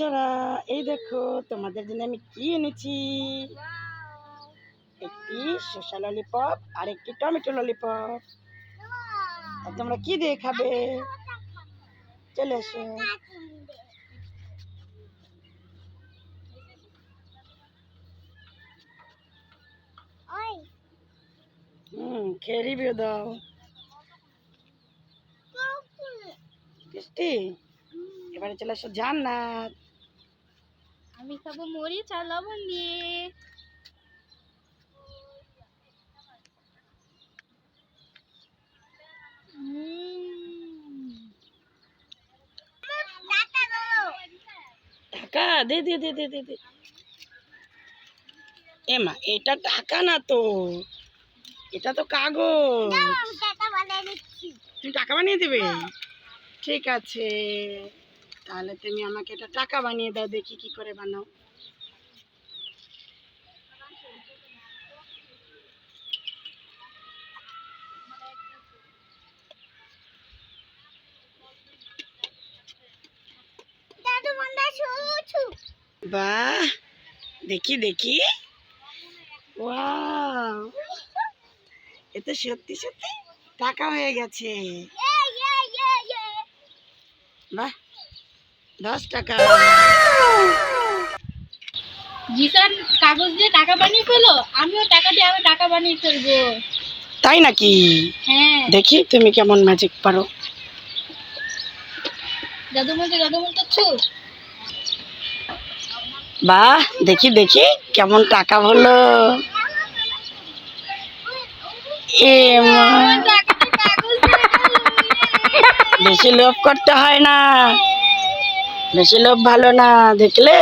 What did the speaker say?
বাচ্চারা এই দেখো তোমাদের জন্য আমি কি এনেছি? একটি শসা ললিপপ আর একটি টমেটো ললিপপ আর তোমরা কি দিয়ে খাবে? চলে এসো। হুম, খেয়ে দাও। এবারে চলে এসো জান্নাত। আমি খাব মরিচ আর লবণ দিয়ে। টাকা দে দে দে দে দে দে। এমা এটা টাকা না তো। এটা তো কাগজ। তুমি টাকা বানিয়ে দেবে? ঠিক আছে। তাহলে তুমি আমাকে এটা টাকা বানিয়ে দাও দেখি কি করে বানাও। বাহ দেখি দেখি। ওয়াও এ তো সত্যি সত্যি টাকা হয়ে গেছে। বাহ। দশ টাকা। জিসান কাগজ দিয়ে টাকা বানিয়ে ফেলো? আমিও টাকা দিয়ে আবার টাকা বানিয়ে ফেলব। তাই নাকি? হ্যাঁ। দেখি তুমি কেমন ম্যাজিক পারো। জাদু মন্ত্র জাদু মন্ত্র ছু বাহ দেখি দেখি কেমন টাকা হলো। এ মা, ফেলো। বেশি লোভ করতে হয় না। বেশি লোভ ভালো না দেখলে?